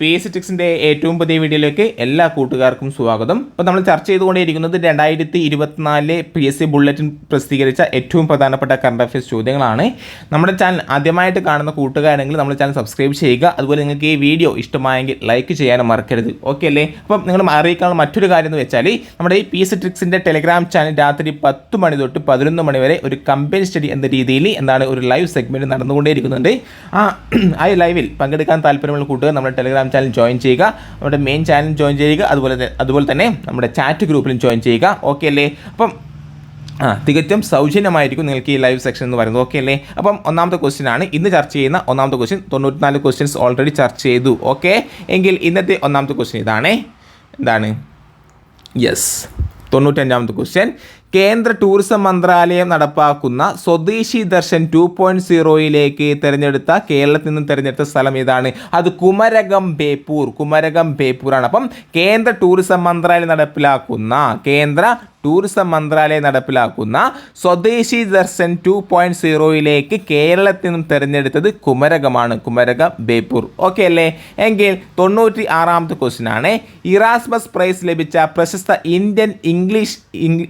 P S ടിക്സിന്റെ ഏറ്റവും പുതിയ വീഡിയോയിലേക്ക് എല്ലാ കൂട്ടുകാർക്കും സ്വാഗതം. അപ്പോൾ നമ്മൾ ചർച്ച ചെയ്തുകൊണ്ടിരിക്കുന്നത് രണ്ടായിരത്തി ഇരുപത്തിനാലിലെ പി എസ് സി ബുള്ളറ്റിൻ പ്രസിദ്ധീകരിച്ച ഏറ്റവും പ്രധാനപ്പെട്ട കറണ്ട് അഫയേഴ്സ് ചോദ്യങ്ങളാണ്. നമ്മുടെ ചാനൽ ആദ്യമായിട്ട് കാണുന്ന കൂട്ടുകാരെങ്കിൽ നമ്മുടെ ചാനൽ സബ്സ്ക്രൈബ് ചെയ്യുക. അതുപോലെ നിങ്ങൾക്ക് ഈ വീഡിയോ ഇഷ്ടമായെങ്കിൽ ലൈക്ക് ചെയ്യാനും മറക്കരുത്. ഓക്കെ അല്ലേ? അപ്പം നിങ്ങൾ അറിയിക്കാനുള്ള മറ്റൊരു കാര്യം എന്ന് വെച്ചാൽ നമ്മുടെ ഈ പി എസ് ടിക്സിന്റെ ടെലിഗ്രാം ചാനൽ രാത്രി പത്ത് മണി തൊട്ട് പതിനൊന്ന് മണി വരെ ഒരു കമ്പനി സ്റ്റഡി എന്ന രീതിയിൽ എന്താണ് ഒരു ലൈവ് സെഗ്മെന്റ് നടന്നുകൊണ്ടേയിരിക്കുന്നുണ്ട്. ആ ആ ലൈവിൽ പങ്കെടുക്കാൻ താല്പര്യമുള്ള കൂട്ടുകാർ നമ്മുടെ ടെലിഗ്രാം ചാനൽ ജോയിൻ ചെയ്യുക നമ്മുടെ മെയിൻ ചാനൽ ജോയിൻ ചെയ്യുക അതുപോലെ അതുപോലെ തന്നെ നമ്മുടെ ചാറ്റ് ഗ്രൂപ്പിലും ജോയിൻ ചെയ്യുക. ഓക്കെ അല്ലേ? അപ്പം ആ തികച്ചും സൗജന്യമായിരിക്കും നിങ്ങൾക്ക് ഈ ലൈവ് സെക്ഷൻ എന്ന് പറയുന്നത്. ഓക്കെ അല്ലേ? അപ്പം ഒന്നാമത്തെ ക്വസ്റ്റ്യൻ ആണ്. ഇന്ന് ചർച്ച ചെയ്യുന്ന ഒന്നാമത്തെ ക്വസ്റ്റ്യൻ തൊണ്ണൂറ്റിനാല് ക്വസ്റ്റ്യൻസ് ഓൾറെഡി ചർച്ച ചെയ്തു. ഓക്കെ എങ്കിൽ ഇന്നത്തെ ഒന്നാമത്തെ ക്വസ്റ്റ്യൻ ഇതാണ്. എന്താണ്? യെസ് തൊണ്ണൂറ്റഞ്ചാമത്തെ ക്വസ്റ്റ്യൻ കേന്ദ്ര ടൂറിസം മന്ത്രാലയം നടപ്പാക്കുന്ന സ്വദേശി ദർശൻ ടു പോയിന്റ് സീറോയിലേക്ക് തിരഞ്ഞെടുത്ത കേരളത്തിൽ നിന്ന് തിരഞ്ഞെടുത്ത സ്ഥലം ഏതാണ്? അത് കുമരകം ബേപ്പൂർ. കുമരകം ബേപ്പൂർ ആണ് അപ്പം കേന്ദ്ര ടൂറിസം മന്ത്രാലയം നടപ്പിലാക്കുന്ന കേന്ദ്ര ടൂറിസം മന്ത്രാലയം നടപ്പിലാക്കുന്ന സ്വദേശി ദർശൻ ടു പോയിന്റ് സീറോയിലേക്ക് കേരളത്തിൽ നിന്നും തിരഞ്ഞെടുത്തത് കുമരകമാണ്. കുമരകം ബേപ്പൂർ. ഓക്കെ അല്ലേ? എങ്കിൽ തൊണ്ണൂറ്റി ആറാമത്തെ ക്വസ്റ്റ്യൻ ആണ്. ഇറാസ്മസ് പ്രൈസ് ലഭിച്ച പ്രശസ്ത ഇന്ത്യൻ ഇംഗ്ലീഷ്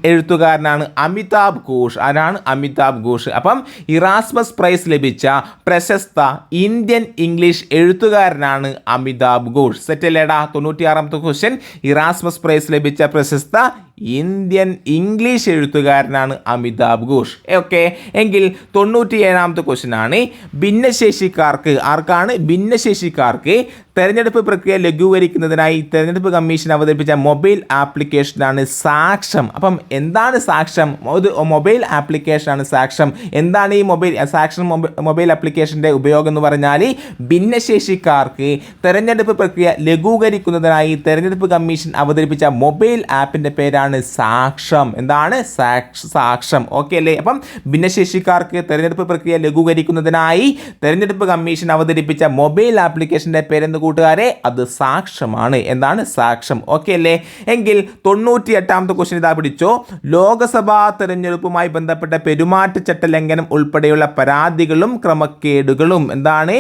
എഴുത്തുകാരനാണ് അമിതാഭ് ഘോഷ്. ആരാണ് അമിതാഭ് ഘോഷ്? അപ്പം ഇറാസ്മസ് പ്രൈസ് ലഭിച്ച പ്രശസ്ത ഇന്ത്യൻ ഇംഗ്ലീഷ് എഴുത്തുകാരനാണ് അമിതാഭ് ഘോഷ്. സെറ്റല്ലേടാ തൊണ്ണൂറ്റി ആറാമത്തെ ക്വസ്റ്റ്യൻ ഇറാസ്മസ് പ്രൈസ് ലഭിച്ച പ്രശസ്ത ഇന്ത്യൻ ഇംഗ്ലീഷ് എഴുത്തുകാരനാണ് അമിതാഭ് ഘോഷ്. ഓക്കെ എങ്കിൽ തൊണ്ണൂറ്റി ഏഴാമത്തെ ക്വസ്റ്റ്യൻ ആണ്. ഭിന്നശേഷിക്കാർക്ക് ആർക്കാണ്? ഭിന്നശേഷിക്കാർക്ക് തെരഞ്ഞെടുപ്പ് പ്രക്രിയ ലഘൂകരിക്കുന്നതിനായി തെരഞ്ഞെടുപ്പ് കമ്മീഷൻ അവതരിപ്പിച്ച മൊബൈൽ ആപ്ലിക്കേഷനാണ് സാക്ഷം. അപ്പം എന്താണ് സാക്ഷം? ഒരു മൊബൈൽ ആപ്ലിക്കേഷനാണ് സാക്ഷം. എന്താണ് ഈ മൊബൈൽ സാക്ഷം മൊബൈൽ ആപ്ലിക്കേഷന്റെ ഉപയോഗം എന്ന് പറഞ്ഞാൽ ഭിന്നശേഷിക്കാർക്ക് തെരഞ്ഞെടുപ്പ് പ്രക്രിയ ലഘൂകരിക്കുന്നതിനായി തെരഞ്ഞെടുപ്പ് കമ്മീഷൻ അവതരിപ്പിച്ച മൊബൈൽ ആപ്പിന്റെ പേരാണ് സാക്ഷം. എന്താണ്? സാക്ഷ. ഓക്കെ അല്ലേ? അപ്പം ഭിന്നശേഷിക്കാർക്ക് തെരഞ്ഞെടുപ്പ് പ്രക്രിയ ലഘൂകരിക്കുന്നതിനായി തെരഞ്ഞെടുപ്പ് കമ്മീഷൻ അവതരിപ്പിച്ച മൊബൈൽ ആപ്ലിക്കേഷന്റെ പേരെന്ന് കൂട്ടുകാരെ അത് സാക്ഷ്യമാണ്. എന്താണ് സാക്ഷ്യം? ഓക്കെ അല്ലേ? എങ്കിൽ തൊണ്ണൂറ്റി എട്ടാമത്തെ ക്വസ്റ്റ്യൻ ഇതാ പിടിച്ചോ. ലോകസഭാ തെരഞ്ഞെടുപ്പുമായി ബന്ധപ്പെട്ട പെരുമാറ്റച്ചട്ട ലംഘനം ഉൾപ്പെടെയുള്ള പരാതികളും ക്രമക്കേടുകളും എന്താണ്?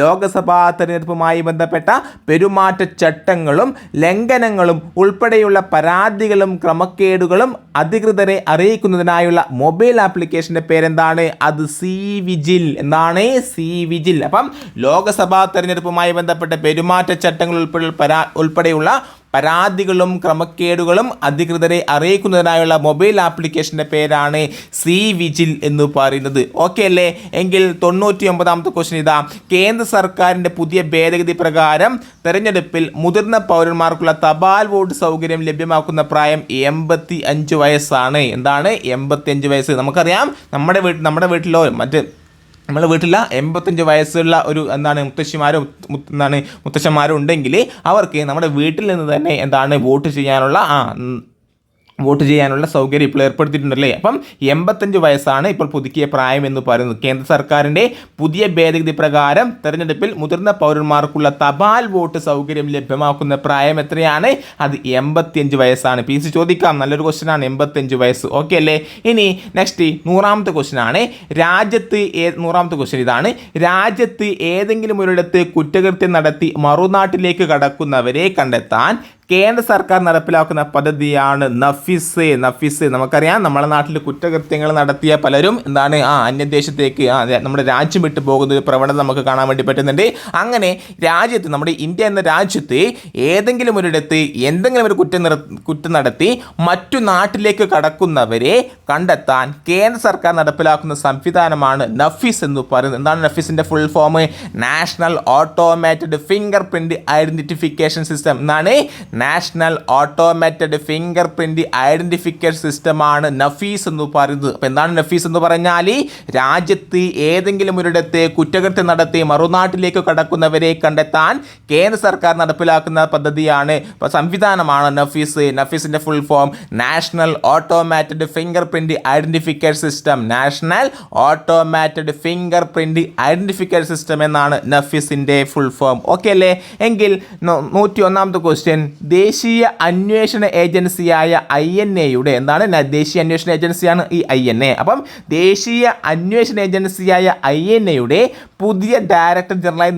ലോകസഭാ തെരഞ്ഞെടുപ്പുമായി ബന്ധപ്പെട്ട പെരുമാറ്റച്ചട്ടങ്ങളും ലംഘനങ്ങളും ഉൾപ്പെടെയുള്ള പരാതികളും ക്രമക്കേടുകളും അധികൃതരെ അറിയിക്കുന്നതിനായുള്ള മൊബൈൽ ആപ്ലിക്കേഷന്റെ പേരെന്താണ്? അത് സി വിജിൽ. എന്താണ്? C vigil. അപ്പം ലോകസഭാ തെരഞ്ഞെടുപ്പുമായി ബന്ധപ്പെട്ട പെരുമാറ്റച്ചട്ടങ്ങൾ ഉൾപ്പെടെ പരാ ഉൾപ്പെടെയുള്ള പരാതികളും ക്രമക്കേടുകളും അധികൃതരെ അറിയിക്കുന്നതിനായുള്ള മൊബൈൽ ആപ്ലിക്കേഷന്റെ പേരാണ് സി വിജിൽ എന്ന് പറയുന്നത്. ഓക്കെ അല്ലേ? എങ്കിൽ തൊണ്ണൂറ്റി ഒമ്പതാമത്തെ ക്വസ്റ്റ്യൻ ഇതാ. കേന്ദ്ര സർക്കാരിന്റെ പുതിയ ഭേദഗതി പ്രകാരം തെരഞ്ഞെടുപ്പിൽ മുതിർന്ന പൗരന്മാർക്കുള്ള തപാൽ വോട്ട് സൗകര്യം ലഭ്യമാക്കുന്ന പ്രായം എൺപത്തി അഞ്ച് വയസ്സാണ്. എന്താണ്? എൺപത്തി അഞ്ച് വയസ്സ്. നമുക്കറിയാം. നമ്മുടെ വീട്ടിൽ നമ്മുടെ വീട്ടിലോ മറ്റ് നമ്മുടെ വീട്ടിൽ എൺപത്തഞ്ച് വയസ്സുള്ള ഒരു എന്താണ് മുത്തശ്ശിമാരോ മുത്ത് എന്താണ് മുത്തശ്ശന്മാരോ ഉണ്ടെങ്കിൽ അവർക്ക് നമ്മുടെ വീട്ടിൽ നിന്ന് തന്നെ എന്താണ് വോട്ട് ചെയ്യാനുള്ള ആ വോട്ട് ചെയ്യാനുള്ള സൗകര്യം ഇപ്പോൾ ഏർപ്പെടുത്തിയിട്ടുണ്ടല്ലേ? അപ്പം എൺപത്തഞ്ച് വയസ്സാണ് ഇപ്പോൾ പുതുക്കിയ പ്രായം എന്ന് പറയുന്നത്. കേന്ദ്ര സർക്കാരിന്റെ പുതിയ ഭേദഗതി പ്രകാരം തെരഞ്ഞെടുപ്പിൽ മുതിർന്ന പൗരന്മാർക്കുള്ള തപാൽ വോട്ട് സൗകര്യം ലഭ്യമാക്കുന്ന പ്രായം എത്രയാണ്? അത് എൺപത്തിയഞ്ച് വയസ്സാണ്. പി സി ചോദിക്കാം. നല്ലൊരു ക്വസ്റ്റ്യൻ ആണ്. എൺപത്തഞ്ച് വയസ്സ്. ഓക്കെ അല്ലേ? ഇനി നെക്സ്റ്റ് നൂറാമത്തെ ക്വസ്റ്റ്യൻ ആണ്. രാജ്യത്ത് ഏ നൂറാമത്തെ ക്വസ്റ്റ്യൻ ഇതാണ്. രാജ്യത്ത് ഏതെങ്കിലും ഒരിടത്ത് കുറ്റകൃത്യം നടത്തി മറുനാട്ടിലേക്ക് കടക്കുന്നവരെ കണ്ടെത്താൻ കേന്ദ്ര സർക്കാർ നടപ്പിലാക്കുന്ന പദ്ധതിയാണ് നഫീസ്. നഫീസ് നമുക്കറിയാം നമ്മുടെ നാട്ടിൽ കുറ്റകൃത്യങ്ങൾ നടത്തിയ പലരും എന്താണ് ആ അന്യദേശത്തേക്ക് ആ നമ്മുടെ രാജ്യം വിട്ടു പോകുന്ന ഒരു പ്രവണത നമുക്ക് കാണാൻ വേണ്ടി പറ്റുന്നുണ്ട്. അങ്ങനെ രാജ്യത്ത് നമ്മുടെ ഇന്ത്യ എന്ന രാജ്യത്ത് ഏതെങ്കിലും ഒരിടത്ത് എന്തെങ്കിലും ഒരു കുറ്റം കുറ്റം നടത്തി മറ്റു നാട്ടിലേക്ക് കടക്കുന്നവരെ കണ്ടെത്താൻ കേന്ദ്ര സർക്കാർ നടപ്പിലാക്കുന്ന സംവിധാനമാണ് നഫീസ് എന്ന് പറയുന്നത്. എന്താണ് നഫീസിന്റെ full form national automated fingerprint identification system എന്നാണ് national automated fingerprint identification സിസ്റ്റമാണ് നഫീസ് എന്ന് പറയുന്നത്. അപ്പോൾ എന്താണ് നഫീസ് എന്ന് പറഞ്ഞാൽ രാജ്യത്ത് ഏതെങ്കിലും ഒരിടത്ത് കുറ്റകൃത്യം നടത്തി മറുനാട്ടിലേക്ക് കടക്കുന്നവരെ കണ്ടെത്താൻ കേന്ദ്ര സർക്കാർ നടപ്പിലാക്കുന്ന പദ്ധതിയാണ്. ഇപ്പോൾ സംവിധാനമാണ് NAFIS. നഫീസിന്റെ full form national automated fingerprint identification system. National automated fingerprint identification system എന്നാണ് നഫീസിന്റെ ഫുൾ ഫോം ഓക്കെ അല്ലേ? എങ്കിൽ നൂറ്റി ഒന്നാമത്തെ ക്വസ്റ്റ്യൻ ദേശീയ അന്വേഷണ ഏജൻസിയായ ഐ എൻ എയുടെ എന്താണ്? ദേശീയ അന്വേഷണ ഏജൻസിയാണ് ഈ ഐ എൻ എ. അപ്പം ദേശീയ അന്വേഷണ ഏജൻസിയായ ഐ എൻ എയുടെ പുതിയ ഡയറക്ടർ ജനറലായി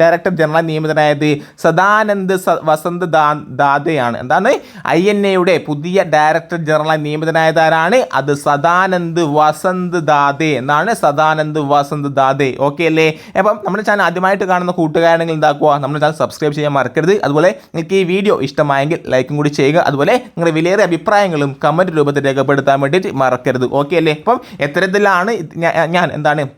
ഡയറക്ടർ ജനറൽ നിയമിതനായത് സദാനന്ദ് വസന്ത് ദാ- ദാദയാണ്. എന്താണ്? ഐ എൻ എയുടെ പുതിയ ഡയറക്ടർ ജനറലായി നിയമിതനായത് ആരാണ്? അത് സദാനന്ദ് വസന്ത് ദാദെ എന്നാണ്. സദാനന്ദ് വസന്ത് ദാദെ. ഓക്കെ അല്ലേ? അപ്പം നമ്മുടെ ചാനൽ ആദ്യമായിട്ട് കാണുന്ന കൂട്ടുകാരാണെങ്കിൽ എന്താക്കുക? നമ്മുടെ ചാനൽ സബ്സ്ക്രൈബ് ചെയ്യാൻ മറക്കരുത്. അതുപോലെ നിങ്ങൾക്ക് ഈ വീഡിയോ ഇഷ്ടമായെങ്കിൽ ലൈക്കും കൂടി ചെയ്യുക. അതുപോലെ നിങ്ങളുടെ വിലയേറെ അഭിപ്രായങ്ങളും കമന്റ് രൂപത്തിൽ രേഖപ്പെടുത്താൻ വേണ്ടിയിട്ട് മറക്കരുത്. ഓക്കെ അല്ലേ? അപ്പം എത്തരത്തിലാണ് ഞാൻ എന്താണ്?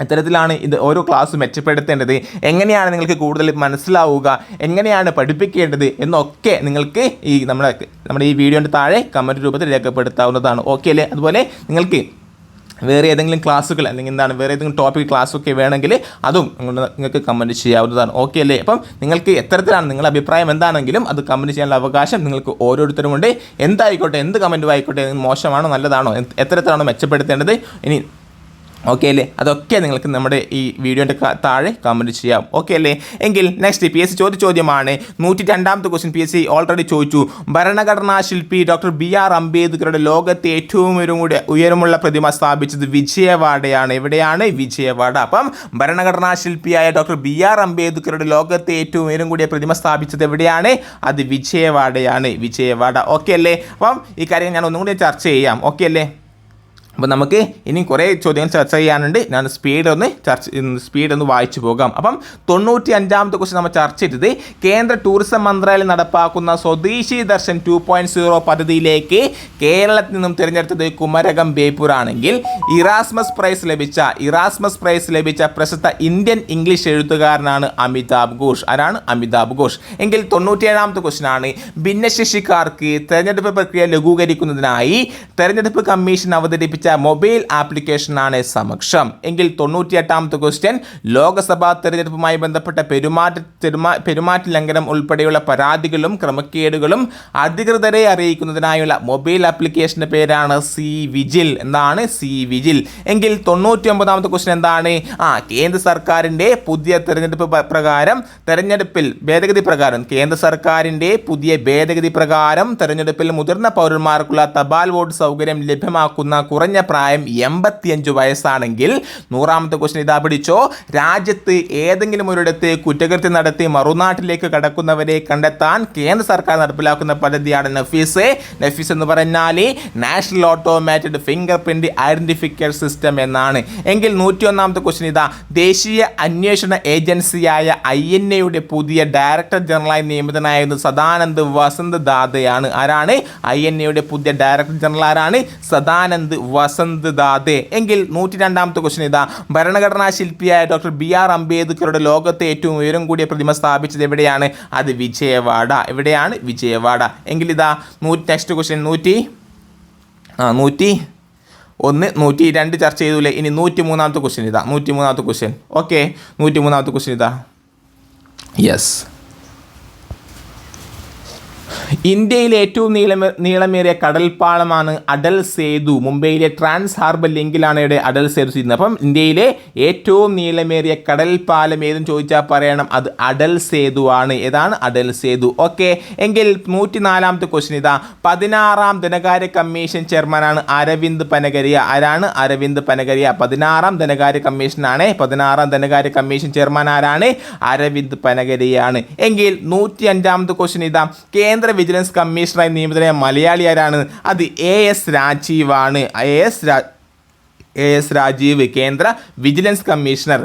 ഇത്തരത്തിലാണ് ഇത് ഓരോ ക്ലാസ് മെച്ചപ്പെടുത്തേണ്ടത്? എങ്ങനെയാണ് നിങ്ങൾക്ക് കൂടുതൽ മനസ്സിലാവുക? എങ്ങനെയാണ് പഠിപ്പിക്കേണ്ടത്? എന്നൊക്കെ നിങ്ങൾക്ക് ഈ നമ്മുടെ നമ്മുടെ ഈ വീഡിയോന്റെ താഴെ കമന്റ് രൂപത്തിൽ രേഖപ്പെടുത്താവുന്നതാണ്. ഓക്കെ അല്ലേ? അതുപോലെ നിങ്ങൾക്ക് വേറെ ഏതെങ്കിലും ക്ലാസ്സുകൾ അല്ലെങ്കിൽ എന്താണ് വേറെ ഏതെങ്കിലും ടോപ്പിക് ക്ലാസ്സൊക്കെ വേണമെങ്കിൽ അതും നിങ്ങൾ- നിങ്ങൾക്ക് കമന്റ് ചെയ്യാവുന്നതാണ്. ഓക്കെ അല്ലേ? അപ്പം നിങ്ങൾക്ക് എത്തരത്തിലാണ് നിങ്ങളുടെ അഭിപ്രായം എന്താണെങ്കിലും അത് കമന്റ് ചെയ്യാനുള്ള അവകാശം നിങ്ങൾക്ക് ഓരോരുത്തരും ഉണ്ട് എന്തായിക്കോട്ടെ എന്ത് കമന്റും ആയിക്കോട്ടെ മോശമാണോ നല്ലതാണോ എത്തരത്തിലാണോ മെച്ചപ്പെടുത്തേണ്ടത്? ഇനി ഓക്കെ അല്ലേ? അതൊക്കെ നിങ്ങൾക്ക് നമ്മുടെ ഈ വീഡിയോന്റെ താഴെ കമന്റ് ചെയ്യാം. ഓക്കെ അല്ലേ? എങ്കിൽ നെക്സ്റ്റ് പി എസ് സി ചോദ്യ ചോദ്യമാണ്. നൂറ്റി രണ്ടാമത്തെ question P S C already ചോദിച്ചു. ഭരണഘടനാ ശില്പി ഡോക്ടർ ബി ആർ അംബേദ്കറുടെ ലോകത്തെ ഏറ്റവും ഉയരമുടെ ഉയരമുള്ള പ്രതിമ സ്ഥാപിച്ചത് വിജയവാഡയാണ്. എവിടെയാണ്? വിജയവാഡ. അപ്പം ഭരണഘടനാ ശില്പിയായ ഡോക്ടർ ബി ആർ അംബേദ്കറുടെ ലോകത്തെ ഏറ്റവും ഉയരം കൂടിയ പ്രതിമ സ്ഥാപിച്ചത് എവിടെയാണ്? അത് വിജയവാഡയാണ്. വിജയവാഡ. ഓക്കെ അല്ലേ? അപ്പം ഈ കാര്യം ഞാൻ ഒന്നും കൂടി ചർച്ച ചെയ്യാം. ഓക്കെ അല്ലേ? അപ്പോൾ നമുക്ക് ഇനി കുറേ ചോദ്യങ്ങൾ ചർച്ച ചെയ്യാനുണ്ട്. ഞാൻ സ്പീഡ് ഒന്ന് ചർച്ച സ്പീഡ് ഒന്ന് വായിച്ചു പോകാം. അപ്പം തൊണ്ണൂറ്റി അഞ്ചാമത്തെ ക്വസ്റ്റ്യൻ നമ്മൾ ചർച്ച ചെയ്തത് കേന്ദ്ര ടൂറിസം മന്ത്രാലയം നടപ്പാക്കുന്ന സ്വദേശി ദർശൻ ടു പോയിന്റ് സീറോ പദ്ധതിയിലേക്ക് കേരളത്തിൽ നിന്നും തിരഞ്ഞെടുത്തത് കുമരകം ബേപ്പൂർ ആണെങ്കിൽ ഇറാസ്മസ് പ്രൈസ് ലഭിച്ച ഇറാസ്മസ് പ്രൈസ് ലഭിച്ച പ്രശസ്ത ഇന്ത്യൻ ഇംഗ്ലീഷ് എഴുത്തുകാരനാണ് അമിതാഭ് ഘോഷ്. ആരാണ് അമിതാഭ് ഘോഷ്? എങ്കിൽ തൊണ്ണൂറ്റിയേഴാമത്തെ ക്വസ്റ്റ്യൻ ആണ്. ഭിന്നശേഷിക്കാർക്ക് തെരഞ്ഞെടുപ്പ് പ്രക്രിയ ലഘൂകരിക്കുന്നതിനായി തെരഞ്ഞെടുപ്പ് കമ്മീഷൻ അവതരിപ്പിച്ച മൊബൈൽ ആപ്ലിക്കേഷനാണ് സമക്ഷം. എങ്കിൽ തൊണ്ണൂറ്റിയെട്ടാമത്തെ ക്വസ്റ്റ്യൻ ലോക്സഭാ തെരഞ്ഞെടുപ്പുമായി ബന്ധപ്പെട്ട പെരുമാറ്റ പെരുമാറ്റ ലംഘനം ഉൾപ്പെടെയുള്ള പരാതികളും ക്രമക്കേടുകളും അധികൃതരെ അറിയിക്കുന്നതിനായുള്ള മൊബൈൽ ആപ്ലിക്കേഷന്റെ പേരാണ് സി വിജിൽ എന്നാണ് സി വിജിൽ. എങ്കിൽ തൊണ്ണൂറ്റി ഒമ്പതാമത്തെ ക്വസ്റ്റ്യൻ എന്താണ്? ആ കേന്ദ്ര സർക്കാരിന്റെ പുതിയ തെരഞ്ഞെടുപ്പ് പ്രകാരം തെരഞ്ഞെടുപ്പിൽ ഭേദഗതി പ്രകാരം കേന്ദ്ര സർക്കാരിന്റെ പുതിയ ഭേദഗതി പ്രകാരം തെരഞ്ഞെടുപ്പിൽ മുതിർന്ന പൗരന്മാർക്കുള്ള തപാൽ വോട്ട് സൗകര്യം ലഭ്യമാക്കുന്ന കുറഞ്ഞ പ്രായം എൺപത്തിയഞ്ച് വയസ്സാണെങ്കിൽ നൂറാമത്തെ ക്വസ്റ്റ്യൻ ഇതാ പിടിച്ചോ. രാജ്യത്ത് ഏതെങ്കിലും ഒരിടത്ത് കുറ്റകൃത്യം നടത്തി മറുനാട്ടിലേക്ക് കടക്കുന്നവരെ കണ്ടെത്താൻ കേന്ദ്ര സർക്കാർ നടപ്പിലാക്കുന്ന പദ്ധതിയാണ് നഫീസ്. നഫീസ് എന്ന് പറഞ്ഞാൽ national automated fingerprint identifier system എന്നാണ്. എങ്കിൽ നൂറ്റി ഒന്നാമത്തെ ക്വസ്റ്റ്യൻ ഇതാ. ദേശീയ അന്വേഷണ ഏജൻസിയായ ഐ എൻ എയുടെ പുതിയ ഡയറക്ടർ ജനറലായി നിയമിതനായിരുന്നു സദാനന്ദ് വസന്ത് ദാദയാണ്. ആരാണ്? ഐ എൻ എയുടെ പുതിയ ഡയറക്ടർ ജനറൽ ആരാണ് സദാനന്ദ് വസന്ത് ദാദെ. എങ്കിൽ നൂറ്റി രണ്ടാമത്തെ ക്വസ്റ്റൻ ഇതാ. ഭരണഘടനാ ശില്പിയായ ഡോക്ടർ ബി ആർ അംബേദ്കറുടെ ലോകത്തെ ഏറ്റവും ഉയരം കൂടിയ പ്രതിമ സ്ഥാപിച്ചത് എവിടെയാണ്? അത് വിജയവാഡ. എവിടെയാണ്? വിജയവാഡ. എങ്കിൽ ഇതാ നൂറ്റി നെക്സ്റ്റ് ക്വസ്റ്റ്യൻ നൂറ്റി ആ നൂറ്റി ഒന്ന് നൂറ്റി രണ്ട് ചർച്ച ചെയ്തൂലേ? ഇനി നൂറ്റി മൂന്നാമത്തെ ക്വസ്റ്റ്യൻ ഇതാ. നൂറ്റി മൂന്നാമത്തെ ക്വസ്റ്റ്യൻ ഓക്കെ നൂറ്റി മൂന്നാമത്തെ ക്വസ്റ്റ്യൻ ഇതാ. യെസ് ഇന്ത്യയിലെ ഏറ്റവും നീളം നീളമേറിയ കടൽപ്പാളമാണ് അടൽ സേതു. മുംബൈയിലെ ട്രാൻസ് ഹാർബർ ലിങ്കിലാണ് ഇവിടെ അടൽ സേതു ചെയ്യുന്നത് അപ്പം ഇന്ത്യയിലെ ഏറ്റവും നീളമേറിയ കടൽപ്പാലം ഏതെന്ന് ചോദിച്ചാൽ പറയണം അത് അടൽ സേതു ആണ്. ഏതാണ്? അടൽ സേതു. ഓക്കെ എങ്കിൽ നൂറ്റിനാലാമത്തെ ക്വസ്റ്റ്യൻ ഇതാ. പതിനാറാം ധനകാര്യ കമ്മീഷൻ ചെയർമാനാണ് അരവിന്ദ് പനഗരിയ. ആരാണ്? അരവിന്ദ് പനഗരിയ. പതിനാറാം ധനകാര്യ കമ്മീഷനാണ്. പതിനാറാം ധനകാര്യ കമ്മീഷൻ ചെയർമാൻ ആരാണ്? അരവിന്ദ് പനഗരിയാണ്. എങ്കിൽ നൂറ്റി അഞ്ചാമത്തെ ക്വസ്റ്റ്യൻ ഇതാ. കേന്ദ്ര വിജിലൻസ് കമ്മീഷണറായി നിയമിതനായ മലയാളി ആരാണ്? അത് എ എസ് രാജീവാണ്. എ എസ് രാ എ എസ് രാജീവ് കേന്ദ്ര വിജിലൻസ് കമ്മീഷണർ.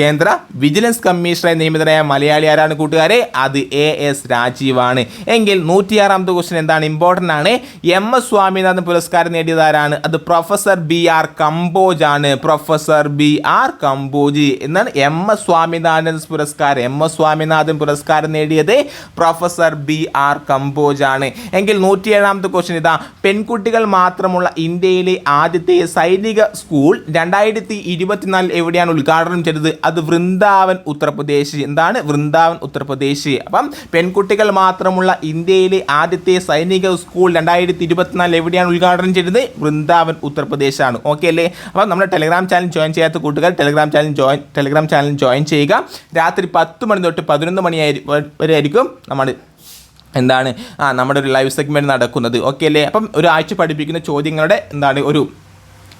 കേന്ദ്ര വിജിലൻസ് കമ്മീഷണറെ നിയമിതനായ മലയാളി ആരാണ് കൂട്ടുകാരെ? അത് എ എസ് രാജീവാണ്. എങ്കിൽ നൂറ്റിയാറാമത്തെ ക്വസ്റ്റൻ എന്താണ് ഇമ്പോർട്ടന്റ് ആണ്? എം എസ് സ്വാമിനാഥൻ പുരസ്കാരം നേടിയത് ആരാണ്? അത് പ്രൊഫസർ ബി ആർ കമ്പോജ് ആണ്. പ്രൊഫസർ ബി ആർ കമ്പോജ് എന്നാണ് എം എസ് സ്വാമിനാഥൻ പുരസ്കാരം. എം എസ് സ്വാമിനാഥൻ പുരസ്കാരം നേടിയത് പ്രൊഫസർ ബി ആർ കമ്പോജ് ആണ്. എങ്കിൽ നൂറ്റിയേഴാമത്തെ ക്വസ്റ്റൻ ഇതാ. പെൺകുട്ടികൾ മാത്രമുള്ള ഇന്ത്യയിലെ ആദ്യത്തെ സൈനിക സ്കൂൾ രണ്ടായിരത്തി ഇരുപത്തിനാലിൽ എവിടെയാണ് ഉദ്ഘാടനം ചെയ്തത്? അത് വൃന്ദാവൻ ഉത്തർപ്രദേശ്. എന്താണ്? വൃന്ദാവൻ ഉത്തർപ്രദേശ്. അപ്പം പെൺകുട്ടികൾ മാത്രമുള്ള ഇന്ത്യയിലെ ആദ്യത്തെ സൈനിക സ്കൂൾ രണ്ടായിരത്തി ഇരുപത്തിനാല് എവിടെയാണ് ഉദ്ഘാടനം ചെയ്തത്? വൃന്ദാവൻ ഉത്തർപ്രദേശാണ്. ഓക്കെ അല്ലേ? അപ്പം നമ്മുടെ ടെലിഗ്രാം ചാനൽ ജോയിൻ ചെയ്യാത്ത കൂട്ടുകാർ Telegram channel join Telegram channel join ചെയ്യുക. രാത്രി പത്ത് മണി തൊട്ട് പതിനൊന്ന് മണി വരെ ആയിരിക്കും നമ്മൾ എന്താണ്? ആ നമ്മുടെ ഒരു ലൈവ് സെഗ്മെന്റ് നടക്കുന്നത്. ഓക്കെ അല്ലേ? അപ്പം ഒരാഴ്ച പഠിപ്പിക്കുന്ന ചോദ്യങ്ങളുടെ എന്താണ്? ഒരു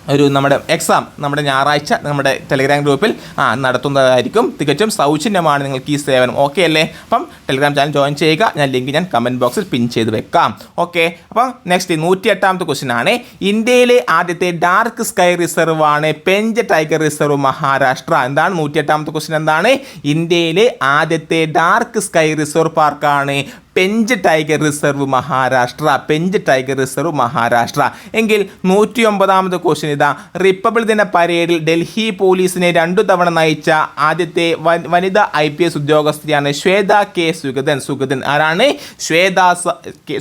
ഒരു നമ്മുടെ എക്സാം നമ്മുടെ ഞായറാഴ്ച നമ്മുടെ ടെലിഗ്രാം ഗ്രൂപ്പിൽ ആ നടത്തുന്നതായിരിക്കും. തികച്ചും സൗജന്യമാണ് നിങ്ങൾക്ക് ഈ സേവനം. ഓക്കെ അല്ലേ? അപ്പം ടെലിഗ്രാം ചാനൽ ജോയിൻ ചെയ്യുക. ഞാൻ ലിങ്ക് ഞാൻ കമന്റ് ബോക്സിൽ പിൻ ചെയ്ത് വെക്കാം. ഓക്കെ അപ്പം നെക്സ്റ്റ് നൂറ്റി എട്ടാമത്തെ ക്വസ്റ്റ്യൻ ആണ്. ഇന്ത്യയിലെ ആദ്യത്തെ ഡാർക്ക് സ്കൈ റിസർവ് ആണ് പെഞ്ച് ടൈഗർ റിസർവ് മഹാരാഷ്ട്ര എന്താണ് നൂറ്റി എട്ടാമത്തെ ക്വസ്റ്റ്യൻ എന്താണ്? ഇന്ത്യയിലെ ആദ്യത്തെ ഡാർക്ക് സ്കൈ റിസർവ് പാർക്കാണ് Pench tiger reserve Maharashtra Pench tiger reserve Maharashtra എങ്കിൽ നൂറ്റി ഒമ്പതാമത് ക്വസ്റ്റ്യൻ ഇതാ റിപ്പബ്ലിക് ദിന പരേഡിൽ ഡൽഹി പോലീസിനെ രണ്ടു തവണ നയിച്ച ആദ്യത്തെ വനിതാ ഐ പി എസ് ഉദ്യോഗസ്ഥയാണ് ശ്വേത കെ സുഗതൻ. സുഗതൻ ആരാണ്? ശ്വേത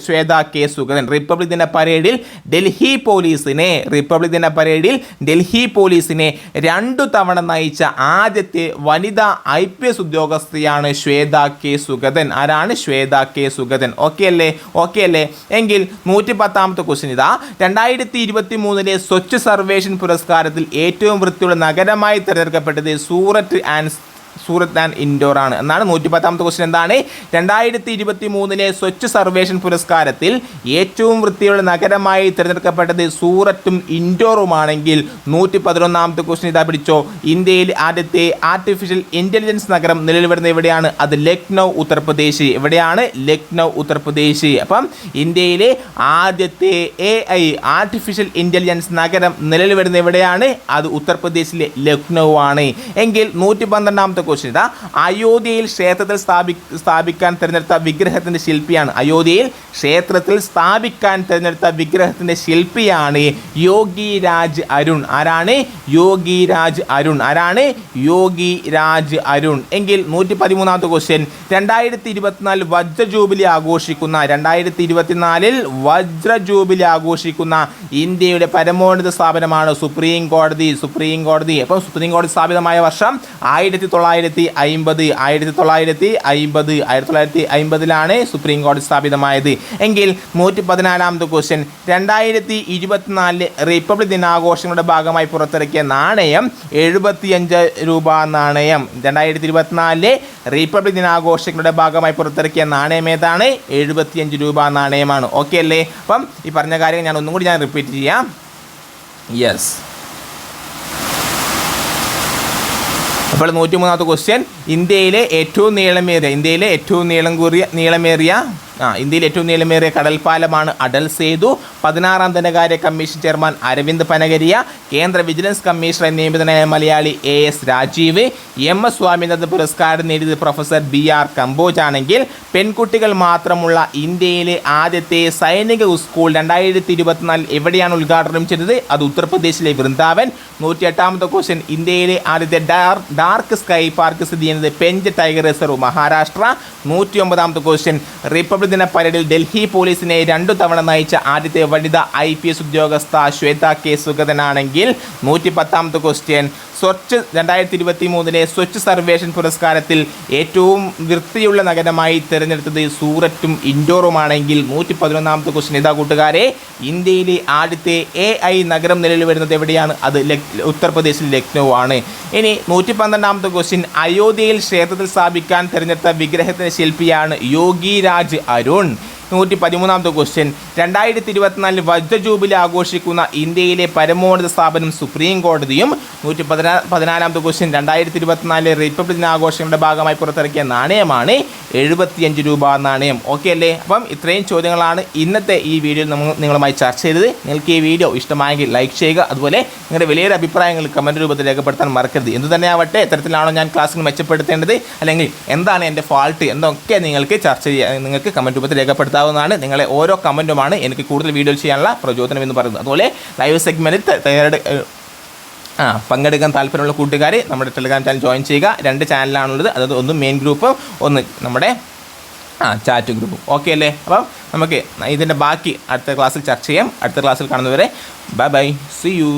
ശ്വേത കെ സുഗതൻ. റിപ്പബ്ലിക് ദിന പരേഡിൽ ഡൽഹി പോലീസിനെ റിപ്പബ്ലിക് ദിന പരേഡിൽ ഡൽഹി പോലീസിനെ രണ്ടു തവണ നയിച്ച ആദ്യത്തെ വനിതാ ഐ പി എസ് ഉദ്യോഗസ്ഥയാണ് ശ്വേത കെ സുഗതൻ. ആരാണ്? ശ്വേത കെ സുഗതൻ. ഓക്കെ അല്ലേ? ഓക്കെ അല്ലേ? എങ്കിൽ നൂറ്റി പത്താമത്തെ ക്വസ്റ്റ്യൻ ഇതാ. രണ്ടായിരത്തി ഇരുപത്തി മൂന്നിലെ സ്വച്ഛ് സർവേഷൻ പുരസ്കാരത്തിൽ ഏറ്റവും വൃത്തിയുള്ള നഗരമായി തിരഞ്ഞെടുക്കപ്പെട്ടത് സൂററ്റ് ആൻഡ് സൂറത്ത് ആൻഡ് ഇൻഡോർ ആണ്. എന്നാണ് നൂറ്റി പത്താമത്തെ ക്വസ്റ്റ്യൻ എന്താണ്? രണ്ടായിരത്തി ഇരുപത്തി മൂന്നിലെ സ്വച്ഛ് സർവേഷൻ പുരസ്കാരത്തിൽ ഏറ്റവും വൃത്തിയുള്ള നഗരമായി തിരഞ്ഞെടുക്കപ്പെട്ടത് സൂറത്തും ഇൻഡോറുമാണെങ്കിൽ നൂറ്റി പതിനൊന്നാമത്തെ ക്വസ്റ്റ്യൻ ഇതാ പിടിച്ചോ. ഇന്ത്യയിൽ ആദ്യത്തെ ആർട്ടിഫിഷ്യൽ ഇന്റലിജൻസ് നഗരം നിലവിൽ വരുന്നത് എവിടെയാണ്? അത് ലക്നൗ ഉത്തർപ്രദേശ്. എവിടെയാണ്? ലക്നൗ ഉത്തർപ്രദേശ്. അപ്പം ഇന്ത്യയിലെ ആദ്യത്തെ എ ഐ ആർട്ടിഫിഷ്യൽ ഇന്റലിജൻസ് നഗരം നിലവിൽ വരുന്നത് എവിടെയാണ്? അത് ഉത്തർപ്രദേശിലെ ലക്നൗ ആണ്. എങ്കിൽ നൂറ്റി പന്ത്രണ്ടാമത്തെ ക്വസ്റ്റ്യൻ അയോധ്യയിൽ ക്ഷേത്രത്തിൽ സ്ഥാപി സ്ഥാപിക്കാൻ തിരഞ്ഞെടുത്ത വിഗ്രഹത്തിന്റെ ശില്പിയാണ്. അയോധ്യയിൽ ക്ഷേത്രത്തിൽ സ്ഥാപിക്കാൻ തിരഞ്ഞെടുത്ത വിഗ്രഹത്തിന്റെ ശില്പിയാണ് യോഗി രാജ് അരുൺ. ആരാണ്? യോഗി രാജ് അരുൺ. ആരാണ്? യോഗി രാജ് അരുൺ. എങ്കിൽ നൂറ്റി പതിമൂന്നാമത്തെ ക്വസ്റ്റ്യൻ രണ്ടായിരത്തി ഇരുപത്തിനാല് വജ്ര ജൂബിലി ആഘോഷിക്കുന്ന രണ്ടായിരത്തി ഇരുപത്തിനാലിൽ വജ്ര ജൂബിലി ആഘോഷിക്കുന്ന ഇന്ത്യയുടെ പരമോന്നത സ്ഥാപനമാണ് സുപ്രീം കോടതി. സുപ്രീം കോടതി. അപ്പം സുപ്രീം കോടതി സ്ഥാപിതമായ വർഷം ആയിരത്തി തൊള്ളായിരത്തി അയിമ്പത് ആയിരത്തി തൊള്ളായിരത്തി അയിമ്പത് ആയിരത്തി തൊള്ളായിരത്തി അയിമ്പതിലാണ് സുപ്രീം കോടതി സ്ഥാപിതമായത്. എങ്കിൽ നൂറ്റി പതിനാലാമത്തെ ക്വസ്റ്റ്യൻ രണ്ടായിരത്തി ഇരുപത്തിനാലിലെ റിപ്പബ്ലിക് ദിനാഘോഷങ്ങളുടെ ഭാഗമായി പുറത്തിറക്കിയ നാണയം എഴുപത്തിയഞ്ച് രൂപ നാണയം. രണ്ടായിരത്തി ഇരുപത്തിനാലിലെ റിപ്പബ്ലിക് ദിനാഘോഷങ്ങളുടെ ഭാഗമായി പുറത്തിറക്കിയ നാണയം ഏതാണ്? എഴുപത്തിയഞ്ച് രൂപ നാണയമാണ്. ഓക്കെ അല്ലേ? അപ്പം ഈ പറഞ്ഞ കാര്യം ഞാൻ ഒന്നും കൂടി ഞാൻ റിപ്പീറ്റ് ചെയ്യാം. യെസ് അപ്പോൾ നൂറ്റി മൂന്നാമത്തെ ക്വസ്റ്റ്യൻ ഇന്ത്യയിലെ ഏറ്റവും നീളമേറിയ ഇന്ത്യയിലെ ഏറ്റവും നീളം കൂറിയ നീളമേറിയ ആ ഇന്ത്യയിൽ ഏറ്റവും നീളമേറിയ കടൽപ്പാലമാണ് അടൽ സേതു. പതിനാറാം ധനകാര്യ കമ്മീഷൻ ചെയർമാൻ അരവിന്ദ് പനഗരിയ. കേന്ദ്ര vigilance commissioner നിയമിതനായ Malayali A S Rajeev. M S Swaminathan പുരസ്കാരം നേടിയത് പ്രൊഫസർ ബി ആർ കമ്പോജ് ആണെങ്കിൽ പെൺകുട്ടികൾ മാത്രമുള്ള ഇന്ത്യയിലെ ആദ്യത്തെ സൈനിക സ്കൂൾ രണ്ടായിരത്തി ഇരുപത്തിനാലിൽ എവിടെയാണ് ഉദ്ഘാടനം ചെയ്തത്? അത് ഉത്തർപ്രദേശിലെ വൃന്ദാവൻ. നൂറ്റി എട്ടാമത്തെ ക്വസ്റ്റ്യൻ. ഇന്ത്യയിലെ ആദ്യത്തെ ഡാർക്ക് സ്കൈ പാർക്ക് സ്ഥിതി ചെയ്യുന്നത് പെഞ്ച് ടൈഗർ റിസർവ് മഹാരാഷ്ട്ര. നൂറ്റി ഒമ്പതാമത്തെ ക്വസ്റ്റ്യൻ. റിപ്പബ്ലിക് ദിന പരേഡിൽ ഡൽഹി പോലീസിനെ രണ്ടു തവണ നയിച്ച ആദ്യത്തെ വനിതാ ഐ ഉദ്യോഗസ്ഥ ശ്വേത കെ സുഗതനാണെങ്കിൽ നൂറ്റി പത്താമത്തെ ക്വസ്റ്റ്യൻ സ്വച്ഛ് രണ്ടായിരത്തി ഇരുപത്തി മൂന്നിലെ സ്വച്ഛ് സർവേഷൻ പുരസ്കാരത്തിൽ ഏറ്റവും വൃത്തിയുള്ള നഗരമായി തിരഞ്ഞെടുത്തത് സൂററ്റും ഇൻഡോറുമാണെങ്കിൽ നൂറ്റി പതിനൊന്നാമത്തെ ക്വസ്റ്റ്യൻ. ഇതാ കൂട്ടുകാരെ ഇന്ത്യയിലെ ആദ്യത്തെ എ ഐ നഗരം നിലവിൽ വരുന്നത് എവിടെയാണ്? അത് ഉത്തർപ്രദേശിൽ ലക്നൗ ആണ് ഇനി നൂറ്റി പന്ത്രണ്ടാമത്തെ ക്വസ്റ്റ്യൻ. അയോധ്യയിൽ ക്ഷേത്രത്തിൽ സ്ഥാപിക്കാൻ തിരഞ്ഞെടുത്ത വിഗ്രഹത്തിന്റെ ശില്പിയാണ് യോഗി രാജ് അരുൺ. നൂറ്റി പതിമൂന്നാമത്തെ ക്വസ്റ്റ്യൻ. രണ്ടായിരത്തി ഇരുപത്തിനാലിൽ വജ്രജൂബിലി ആഘോഷിക്കുന്ന ഇന്ത്യയിലെ പരമോന്നത സ്ഥാപനം സുപ്രീം കോടതിയും നൂറ്റി പതിനാ പതിനാലാമത്തെ ക്വസ്റ്റ്യൻ രണ്ടായിരത്തി ഇരുപത്തിനാലിലെ റിപ്പബ്ലിക് ദിനാഘോഷങ്ങളുടെ ഭാഗമായി പുറത്തിറക്കിയ നാണയമാണ് എഴുപത്തിയഞ്ച് രൂപ നാണയം. ഓക്കെ അല്ലേ? അപ്പം ഇത്രയും ചോദ്യങ്ങളാണ് ഇന്നത്തെ ഈ വീഡിയോ നമ്മൾ നിങ്ങളുമായി ചർച്ച ചെയ്തത്. നിങ്ങൾക്ക് ഈ വീഡിയോ ഇഷ്ടമായെങ്കിൽ ലൈക്ക് ചെയ്യുക. അതുപോലെ നിങ്ങളുടെ വലിയൊരു അഭിപ്രായങ്ങൾ കമന്റ് രൂപത്തിൽ രേഖപ്പെടുത്താൻ മറക്കരുത്. എന്ത് തന്നെയാവട്ടെ എത്തരത്തിലാണോ ഞാൻ ക്ലാസ്സിൽ മെച്ചപ്പെടുത്തേണ്ടത്? അല്ലെങ്കിൽ എന്താണ് എന്റെ ഫാൾട്ട് എന്നൊക്കെ നിങ്ങൾക്ക് ചർച്ച ചെയ്യാൻ നിങ്ങൾക്ക് കമന്റ് രൂപത്തിൽ രേഖപ്പെടുത്താവുന്നതാണ്. നിങ്ങളെ ഓരോ കമന്റുമാണ് എനിക്ക് കൂടുതൽ വീഡിയോ ചെയ്യാനുള്ള പ്രചോദനം എന്ന് പറയുന്നത്. അതുപോലെ ലൈവ് സെഗ്മെന്റിൽ തയ്യാറെടു ആ പങ്കെടുക്കാൻ താല്പര്യമുള്ള കൂട്ടുകാർ നമ്മുടെ ടെലിഗ്രാം ചാനൽ ജോയിൻ ചെയ്യുക. രണ്ട് ചാനലാണുള്ളത് അതായത് ഒന്ന് മെയിൻ ഗ്രൂപ്പും ഒന്ന് നമ്മുടെ ആ ചാറ്റ് ഗ്രൂപ്പും ഓക്കെ അല്ലേ? അപ്പം നമുക്ക് ഇതിന്റെ ബാക്കി അടുത്ത ക്ലാസ്സിൽ ചർച്ച ചെയ്യാം. അടുത്ത ക്ലാസ്സിൽ കാണുന്നവരെ ബൈ ബൈ സി യു